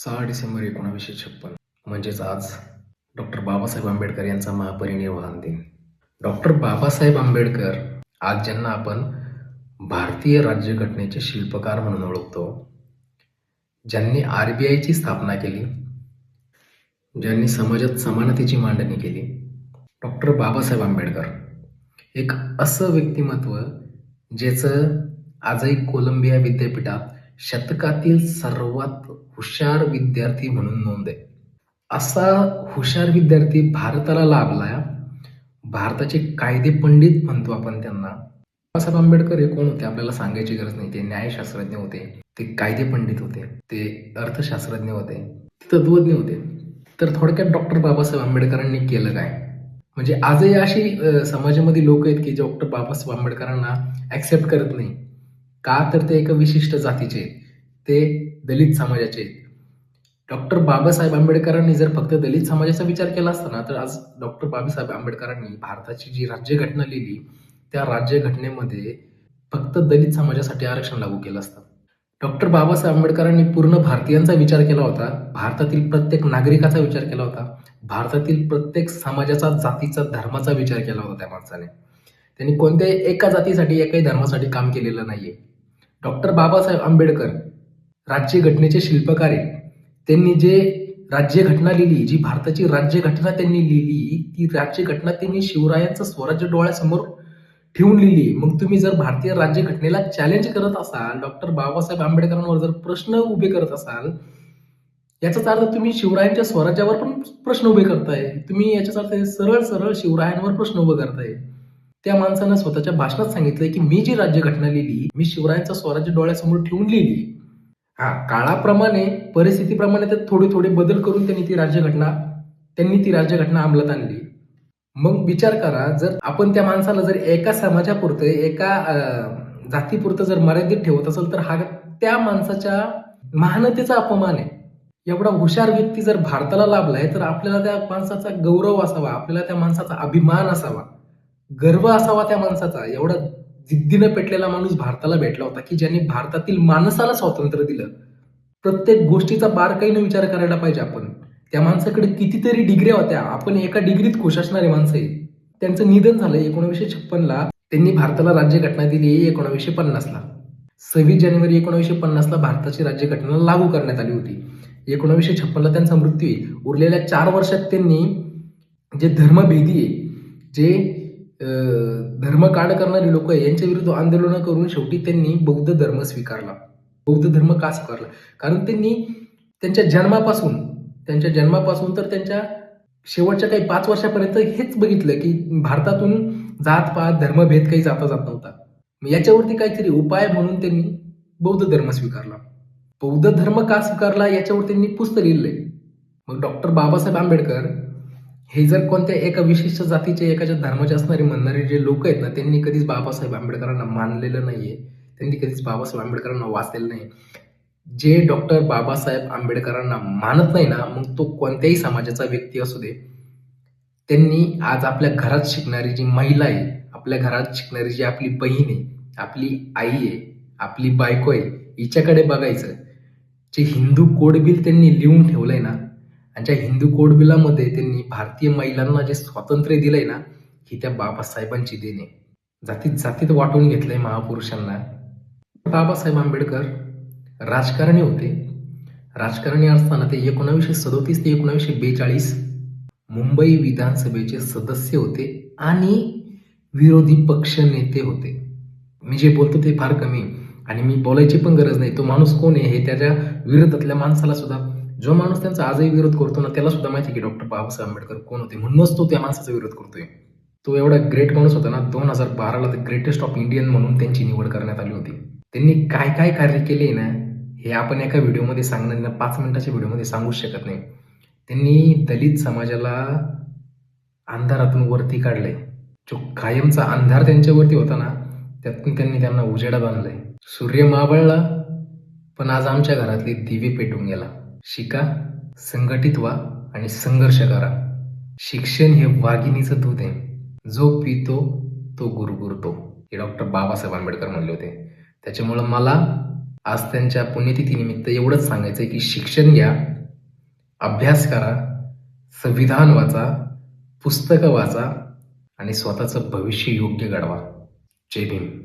सहा डिसेंबर एकोणावीसशे छप्पन म्हणजेच आज डॉक्टर बाबासाहेब आंबेडकर यांचा महापरिनिर्वाण दिन. डॉक्टर बाबासाहेब आंबेडकर आज ज्यांना आपण भारतीय राज्यघटनेचे शिल्पकार म्हणून ओळखतो ज्यांनी आर बी आयची स्थापना केली ज्यांनी समाजात समानतेची मांडणी केली डॉक्टर बाबासाहेब आंबेडकर एक असं व्यक्तिमत्व ज्याचं आजही कोलंबिया विद्यापीठात शतकातील सर्वात हुशार विद्यार्थी म्हणून नोंद आहे. असा हुशार विद्यार्थी भारताला लाभला भारताचे कायदे पंडित म्हणतो आपण त्यांना. बाबासाहेब आंबेडकर हे कोण होते? आपल्याला सांगायची गरज नाही. ते न्यायशास्त्रज्ञ होते. ते कायदे पंडित होते. ते अर्थशास्त्रज्ञ होते. ते तत्वज्ञ होते. तर थोडक्यात डॉक्टर बाबासाहेब आंबेडकरांनी केलं काय? म्हणजे आजही अशी समाजामध्ये लोक आहेत की जे डॉक्टर बाबासाहेब आंबेडकरांना ऍक्सेप्ट करत नाही. का तर ते एका विशिष्ट जातीचे आहेत. ते दलित समाजाचे आहेत. डॉक्टर बाबासाहेब आंबेडकरांनी जर फक्त दलित समाजाचा विचार केला असता ना तर आज डॉक्टर बाबासाहेब आंबेडकरांनी भारताची जी राज्यघटना लिहिली त्या राज्यघटनेमध्ये फक्त दलित समाजासाठी आरक्षण लागू केलं असतं. डॉक्टर बाबासाहेब आंबेडकरांनी पूर्ण भारतीयांचा विचार केला होता भारतातील प्रत्येक नागरिकाचा विचार केला होता भारतातील प्रत्येक समाजाचा जातीचा धर्माचा विचार केला होता त्या माणसाने. त्यांनी कोणत्याही एका जातीसाठी एकाही धर्मासाठी काम केलेलं नाहीये. डॉक्टर बाबासाहेब आंबेडकर राज्यघटनेचे शिल्पकार आहेत. त्यांनी जे राज्यघटना लिहिली जी भारताची राज्यघटना त्यांनी लिहिली ती राज्यघटना त्यांनी शिवरायांचं स्वराज्य डोळ्यासमोर ठेवून लिहिली. मग तुम्ही जर भारतीय राज्यघटनेला चॅलेंज करत असाल डॉक्टर बाबासाहेब आंबेडकरांवर जर प्रश्न उभे करत असाल याचाच अर्थ तुम्ही शिवरायांच्या स्वराज्यावर पण प्रश्न उभे करताय. तुम्ही याचाच अर्थ सरळ सरळ शिवरायांवर प्रश्न उभे करताय. त्या माणसानं स्वतःच्या भाषणात सांगितलंय की मी जी राज्यघटना लिहिली मी शिवरायांचं स्वराज्य डोळ्यासमोर ठेवून लिहिली. हा काळाप्रमाणे परिस्थितीप्रमाणे त्यात थोडे थोडे बदल करून त्यांनी ती राज्यघटना त्यांनी ती राज्यघटना अंमलात आणली. मग विचार करा जर आपण त्या माणसाला जर एका समाजापुरतं एका जातीपुरतं जर मर्यादित ठेवत असेल तर हा त्या माणसाच्या महानतेचा अपमान आहे. एवढा हुशार व्यक्ती जर भारताला लाभलाय तर आपल्याला त्या माणसाचा गौरव असावा आपल्याला त्या माणसाचा अभिमान असावा गर्व असावा त्या माणसाचा. एवढा जिद्दीनं पेटलेला माणूस भारताला भेटला होता की ज्यांनी भारतातील माणसाला स्वातंत्र्य दिलं. प्रत्येक गोष्टीचा बारकाईनं विचार करायला पाहिजे आपण. त्या माणसाकडे कितीतरी डिग्र्या होत्या. आपण एका डिग्रीत खुश असणारे माणसं आहे. त्यांचं निधन झालं एकोणीसशे छप्पनला. त्यांनी भारताला राज्यघटना दिली एकोणावीसशे पन्नासला. सव्वीस जानेवारी एकोणीसशे पन्नासला भारताची राज्यघटना लागू करण्यात आली होती. एकोणीसशे छप्पनला त्यांचा मृत्यू आहे. उरलेल्या चार वर्षात त्यांनी जे धर्मभेदी आहे जे धर्मकांड करणारी लोक यांच्या विरुद्ध आंदोलनं करून शेवटी त्यांनी बौद्ध धर्म स्वीकारला. बौद्ध धर्म का स्वीकारला? कारण त्यांनी त्यांच्या जन्मापासून त्यांच्या जन्मापासून तर त्यांच्या शेवटच्या काही पाच वर्षापर्यंत हेच बघितलं की भारतातून जात पात धर्मभेद काही जाता जात नव्हता. मग याच्यावरती काहीतरी उपाय म्हणून त्यांनी बौद्ध धर्म स्वीकारला. बौद्ध धर्म का स्वीकारला याच्यावर त्यांनी पुस्तक लिहिलंय. मग डॉक्टर बाबासाहेब आंबेडकर हे जर कोणत्या एका विशिष्ट जातीचे एकाच्या धर्माचे असणारे म्हणणारे जे लोक आहेत ना त्यांनी कधीच बाबासाहेब आंबेडकरांना मानलेलं नाहीये. त्यांनी कधीच बाबासाहेब आंबेडकरांना वाचलेलं नाही जे डॉक्टर बाबासाहेब आंबेडकरांना मानत नाही ना मग तो कोणत्याही समाजाचा व्यक्ती असू दे. त्यांनी आज आपल्या घरात शिकणारी जी महिला आहे आपल्या घरात शिकणारी जी आपली बहीण आहे आपली आई आहे आपली बायको आहे हिच्याकडे बघायचं. जे हिंदू कोडबिल त्यांनी लिहून ठेवलंय ना आणि हिंदू कोड बिलामध्ये त्यांनी भारतीय महिलांना जे स्वातंत्र्य दिलंय ना ही त्या बाबासाहेबांची देणे जातीत जातीत वाटून घेतलंय महापुरुषांना. बाबासाहेब आंबेडकर राजकारणी होते. राजकारणी असताना ते एकोणावीसशे सदोतीस ते एकोणावीसशे बेचाळीस मुंबई विधानसभेचे सदस्य होते आणि विरोधी पक्ष नेते होते. मी जे बोलतो ते फार कमी आणि मी बोलायची पण गरज नाही. तो माणूस कोण आहे हे त्याच्या विरोधातल्या माणसाला सुद्धा जो माणूस त्यांचा आजही विरोध करतो ना त्याला सुद्धा माहिती आहे की डॉक्टर बाबासाहेब आंबेडकर कोण होते? म्हणूनच तो त्या माणसाचा विरोध करतोय. तो एवढा ग्रेट माणूस होता ना दोन हजार बाराला तर ग्रेटेस्ट ऑफ इंडियन म्हणून त्यांची निवड करण्यात आली होती. त्यांनी काय काय कार्य केले ना हे आपण एका व्हिडिओमध्ये सांगणार ना पाच मिनिटाच्या व्हिडिओमध्ये सांगूच शकत नाही. त्यांनी दलित समाजाला अंधारातून वरती काढलंय. जो कायमचा अंधार त्यांच्यावरती होता ना त्यातून त्यांनी त्यांना उजेडा बांधलाय सूर्य मावळला पण आज आमच्या घरातली दिवे पेटून गेला. शिका संघटित व्हा आणि संघर्ष करा. शिक्षण हे वाघिणीचं दूध आहे. जो पितो तो गुरगुरतो. हे डॉक्टर बाबासाहेब आंबेडकर म्हणले होते. त्याच्यामुळं मला आज त्यांच्या पुण्यतिथीनिमित्त एवढंच सांगायचं आहे की शिक्षण घ्या अभ्यास करा संविधान वाचा पुस्तकं वाचा आणि स्वतःचं भविष्य योग्य घडवा. जय भीम.